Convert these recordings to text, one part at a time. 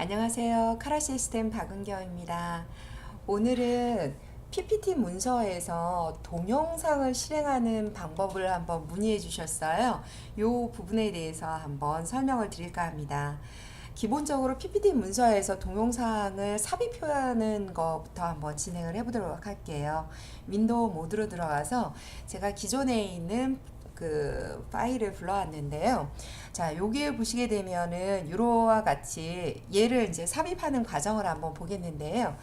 안녕하세요. 카라 시스템 박은경입니다. 오늘은 PPT 문서에서 동영상을 실행하는 방법을 한번 문의해 주셨어요. 이 부분에 대해서 한번 설명을 드릴까 합니다. 기본적으로 PPT 문서에서 동영상을 삽입하는 것부터 한번 진행을 해보도록 할게요. 윈도우 모드로 들어가서 제가 기존에 있는 그 파일을 불러왔는데요. 자, 여기에 보시게 되면은 유로와 같이 얘를 이제 삽입하는 과정을 한번 보겠는데요.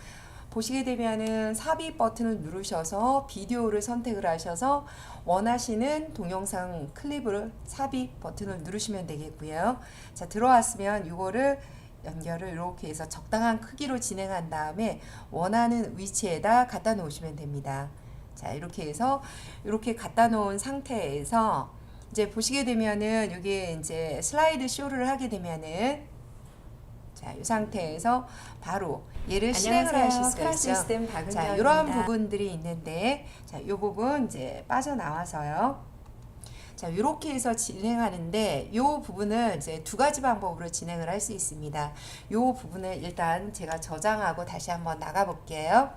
보시게 되면은 삽입 버튼을 누르셔서 비디오를 선택을 하셔서 원하시는 동영상 클립을 삽입 버튼을 누르시면 되겠고요. 자, 들어왔으면 이거를 연결을 이렇게 해서 적당한 크기로 진행한 다음에 원하는 위치에다 갖다 놓으시면 됩니다. 자, 이렇게 해서 이렇게 갖다 놓은 상태에서 이제 보시게 되면은 여기에 이제 슬라이드 쇼를 하게 되면은 자, 이 상태에서 바로 얘를 실행을 하실 수가 있죠. 자. 이런 부분들이 있는데 자, 이 부분 이제 빠져나와서요. 자, 이렇게 해서 진행하는데 이 부분은 이제 두 가지 방법으로 진행을 할 수 있습니다. 이 부분을 일단 제가 저장하고 다시 한번 나가 볼게요.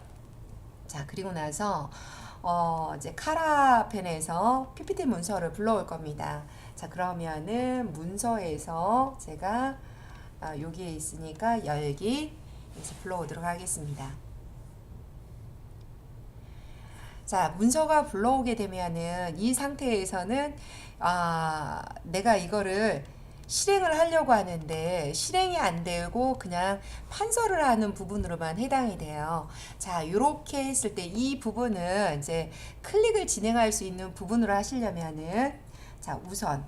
자, 그리고 나서 어, 이제 카라펜에서 PPT 문서를 불러올 겁니다. 자, 그러면은 문서에서 제가 아, 여기에 있으니까 열기 에서 불러오도록 하겠습니다. 자, 문서가 불러오게 되면은 이 상태에서는 아, 내가 이거를 실행을 하려고 하는데 실행이 안 되고 그냥 판서를 하는 부분으로만 해당이 돼요. 자, 이렇게 했을 때 이 부분은 이제 클릭을 진행할 수 있는 부분으로 하시려면은 자, 우선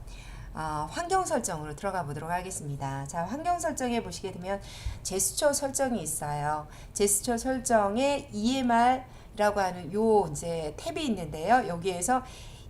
어, 환경 설정으로 들어가 보도록 하겠습니다. 자, 환경 설정에 보시게 되면 제스처 설정이 있어요. 제스처 설정에 EMR이 라고 하는 요 이제 탭이 있는데요. 여기에서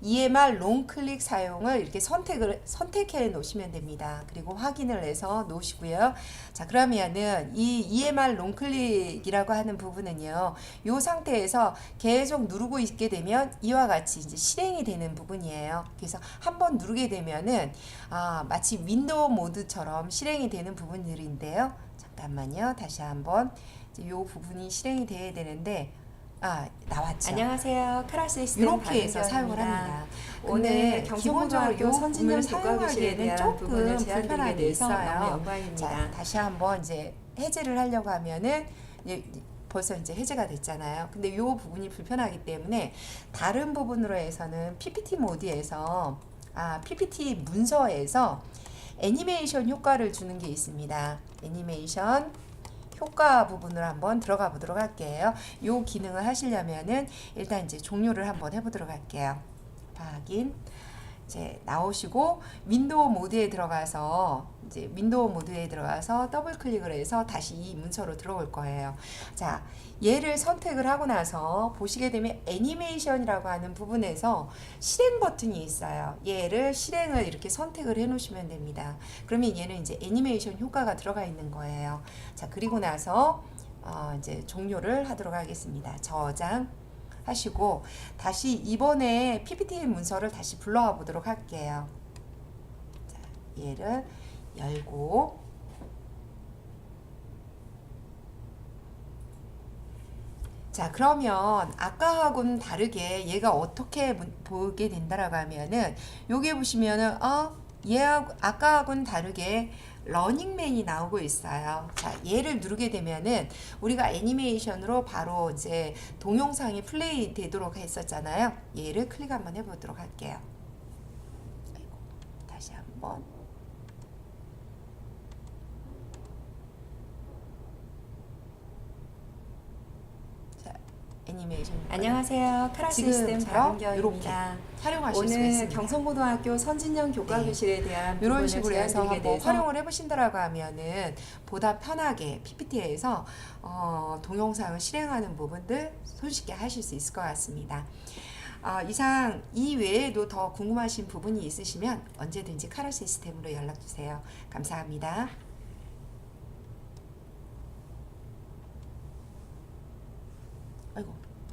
EMR 롱 클릭 사용을 이렇게 선택을 선택해 놓으시면 됩니다. 그리고 확인을 해서 놓으시고요. 자, 그러면은 이 EMR 롱 클릭이라고 하는 부분은요. 요 상태에서 계속 누르고 있게 되면 이와 같이 이제 실행이 되는 부분이에요. 그래서 한번 누르게 되면은 아, 마치 윈도우 모드처럼 실행이 되는 부분들인데요. 잠깐만요. 다시 한번 요 부분이 실행이 돼야 되는데 아, 나왔죠. 안녕하세요. 카라 시스템 이렇게 해서 사용을. 합니다. 오늘 기본적으로 선진열 부분을 사용하기에는 조금 불편하게 돼서 있어요. 자, 다시 한번 이제 해제를 하려고 하면은 이제 벌써 이제 해제가 됐잖아요. 근데 이 부분이 불편하기 때문에 다른 부분으로 해서는 PPT 모드에서 아, PPT 문서에서 애니메이션 효과를 주는 게 있습니다. 애니메이션 효과 부분을 한번 들어가 보도록 할게요. 이 기능을 하시려면은 일단 이제 종료를 한번 해보도록 할게요. 확인. 이제 나오시고 윈도우 모드에 들어가서 이제 윈도우 모드에 들어가서 더블 클릭을 해서 다시 이 문서로 들어올 거예요. 자, 얘를 선택을 하고 나서 보시게 되면 애니메이션이라고 하는 부분에서 실행 버튼이 있어요. 얘를 실행을 이렇게 선택을 해 놓으시면 됩니다. 그러면 얘는 이제 애니메이션 효과가 들어가 있는 거예요. 자, 그리고 나서 어, 이제 종료를 하도록 하겠습니다. 저장 하시고 다시 이번에 PPT 문서를 다시 불러와 보도록 할게요. 자, 얘를 열고 자 그러면 아까하고는 다르게 얘가 어떻게 문- 보게 된다라고 하면은 여기 보시면은 어 얘하고 아까하고는 다르게 러닝맨이 나오고 있어요. 자, 얘를 누르게 되면은 우리가 애니메이션으로 바로 이제 동영상이 플레이 되도록 했었잖아요. 얘를 클릭 한번 해보도록 할게요. 다시 한번. 자, 애니메이션. 안녕하세요. 카라 시스템 박은경입니다. 활용하실 오늘 있습니다. 경성고등학교 선진영 교과교실에 대한 이런 식으로 해서 한번 활용을 해보신다라고 하면은 보다 편하게 PPT에서 어, 동영상을 실행하는 부분들 손쉽게 하실 수 있을 것 같습니다. 어, 이상 이 외에도 더 궁금하신 부분이 있으시면 언제든지 카라 시스템으로 연락 주세요. 감사합니다.